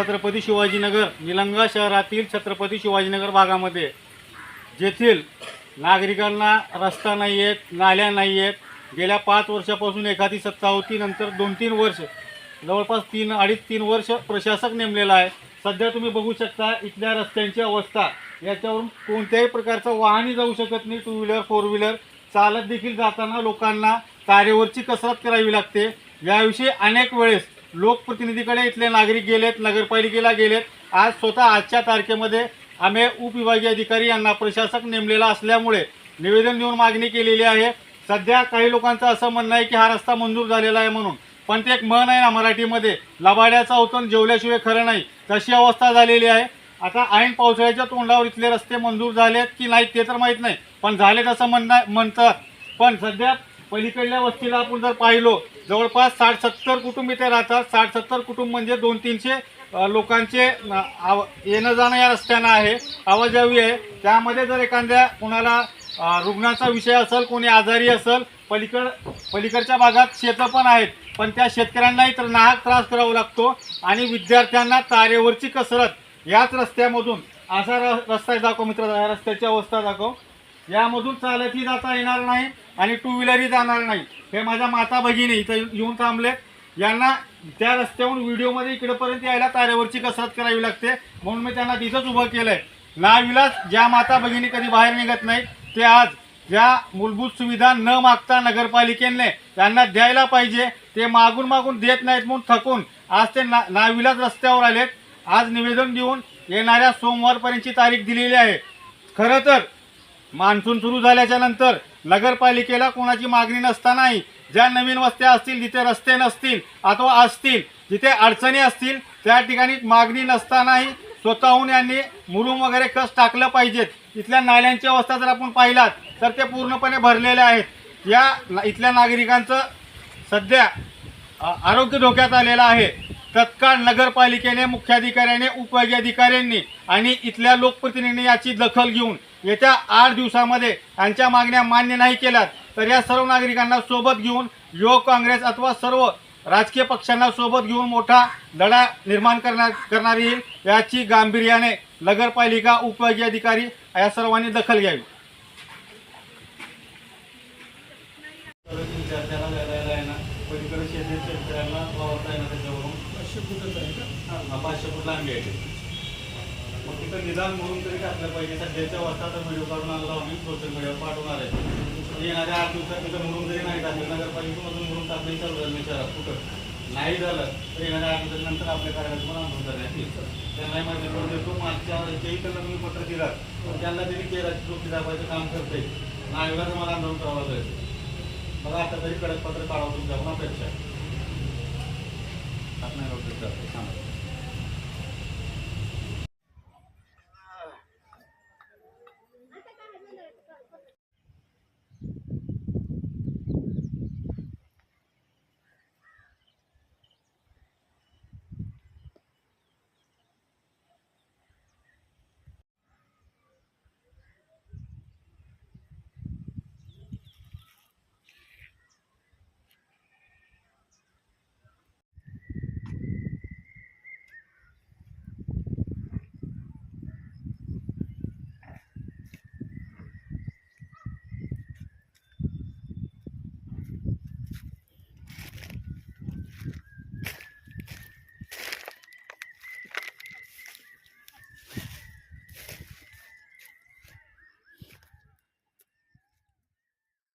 छत्रपती शिवाजीनगर निलंगा शहरातील छत्रपती शिवाजीनगर भागामध्ये जेथील नागरिकांना रस्ता नाही आहेत नाल्या नाही आहेत गेल्या पाच वर्षापासून एखादी सत्ता होती नंतर दोन तीन वर्ष जवळपास तीन अडीच तीन वर्ष प्रशासक नेमलेला आहे. सध्या तुम्ही बघू शकता इथल्या रस्त्यांची अवस्था. याच्यावरून कोणत्याही प्रकारचं वाहनही जाऊ शकत नाही. टू व्हीलर फोर व्हीलर चालत देखील जाताना लोकांना तारेवरची कसरत करावी लागते. याविषयी अनेक वेळेस लोकप्रतिनिधीकडे इथले नागरिक गेलेत नगरपालिकेला गेलेत. आज स्वतः आजच्या तारखेमध्ये आम्ही उपविभागीय अधिकारी यांना प्रशासक नेमलेला असल्यामुळे निवेदन देऊन मागणी केलेली आहे. सध्या काही लोकांचं असं म्हणणं आहे की हा रस्ता मंजूर झालेला आहे म्हणून. पण ते एक म्हण आहे ना मराठीमध्ये लबाड्याचा अवतन जेवल्याशिवाय खरं नाही. तशी अवस्था झालेली आहे. आता ऐन पावसाळ्याच्या तोंडावर इथले रस्ते मंजूर झालेत की नाही ते तर माहीत नाही. पण झालेत असं म्हणणं म्हणतात. पण सध्या पलीकडल्या वस्तीला आपण जर पाहिलो जवळपास साठ सत्तर कुटुंब इथे राहतात. साठ सत्तर कुटुंब म्हणजे दोन तीनशे लोकांचे आव येणं जाणं या रस्त्यानं आहे. आवाजावी आहे. त्यामध्ये जर एखाद्या कोणाला रुग्णाचा विषय असेल कोणी आजारी असेल पलीकड पलीकडच्या भागात शेतं पण आहेत पण त्या शेतकऱ्यांनाही तर नाहक त्रास करावा लागतो आणि विद्यार्थ्यांना तारेवरची कसरत याच रस्त्यामधून असा र रस्ता दाखव मित्र रस्त्याची अवस्था दाखव. यामधून चालतही जाता येणार नाही आणि टू व्हीलरही जाणार नाही. हे माझ्या माता भगिनी इथं येऊन थांबले यांना त्या रस्त्यावरून व्हिडिओमध्ये इकडेपर्यंत यायला तारेवरची कसरत करावी लागते. म्हणून मी त्यांना तिथंच उभं केलं आहे नाविलास ज्या माता भगिनी कधी बाहेर निघत नाही ते आज ज्या मूलभूत सुविधा न मागता नगरपालिकेने त्यांना द्यायला पाहिजे. ते मागून मागून देत नाहीत म्हणून थकून आज ते ना नाविलास रस्त्यावर आलेत. आज निवेदन देऊन येणाऱ्या सोमवारपर्यंतची तारीख दिलेली आहे. खरं तर मान्सून सुरू झाल्याच्यानंतर नगरपालिकेला कोणाची मागणी नसतानाही ज्या नवीन वस्त्या असतील जिथे रस्ते नसतील अथवा असतील जिथे अडचणी असतील त्या ठिकाणी मागणी नसतानाही स्वतःहून यांनी मुरुम वगैरे कस टाकलं पाहिजेत? इथल्या नाल्यांची अवस्था जर आपण पाहिलात तर ते पूर्णपणे भरलेले आहेत. या ना- इथल्या नागरिकांचं सध्या आरोग्य धोक्यात आलेलं आहे. तत्काळ नगरपालिकेने मुख्याधिकाऱ्याने उपविभागीय अधिकाऱ्यांनी आणि इथल्या लोकप्रतिनिधींनी याची दखल घेऊन येत्या आठ दिवसामध्ये त्यांच्या मागण्या मान्य नाही केल्यात तर या सर्व नागरिकांना सोबत घेऊन युवक काँग्रेस अथवा सर्व राजकीय पक्षांना सोबत घेऊन मोठा लढा निर्माण करणार करणार येईल याची गांभीर्याने नगरपालिका उपविभागीय अधिकारी या सर्वांनी दखल घ्यावी. पलीकडे शेती शेतकऱ्यांना वावरता येणार त्याच्यावरून. पाचशे फुटच आहे का पाचशे लांबी आहे मग तिथं निदान म्हणून तरी टाकलं पाहिजे. सध्याच्या वाजता व्हिडिओ काढून आणला आम्ही सोशल मीडियावर पाठवणार आहे येणाऱ्या आठ दिवसात तिथं म्हणून जरी नाही टाकलं नगरपालिकेमधून म्हणून टाकलं चालू झालं शहरात. कुठं? नाही झालं तर येणाऱ्या आठ दिवसानंतर आपल्या कार्यालयात पण आंदोलन करण्यात येईल त्यांनाही माहिती करून देतो. मागच्या जेही त्यांना तुम्ही पत्र दिलात त्यांना तरी केराची टोपी दाबायचं काम करते नागरिकांचं मला आंदोलन करावं लागेल बघा आता तरी कडक पत्र काढावं तुमच्या पण अपेक्षा आहे. शकत.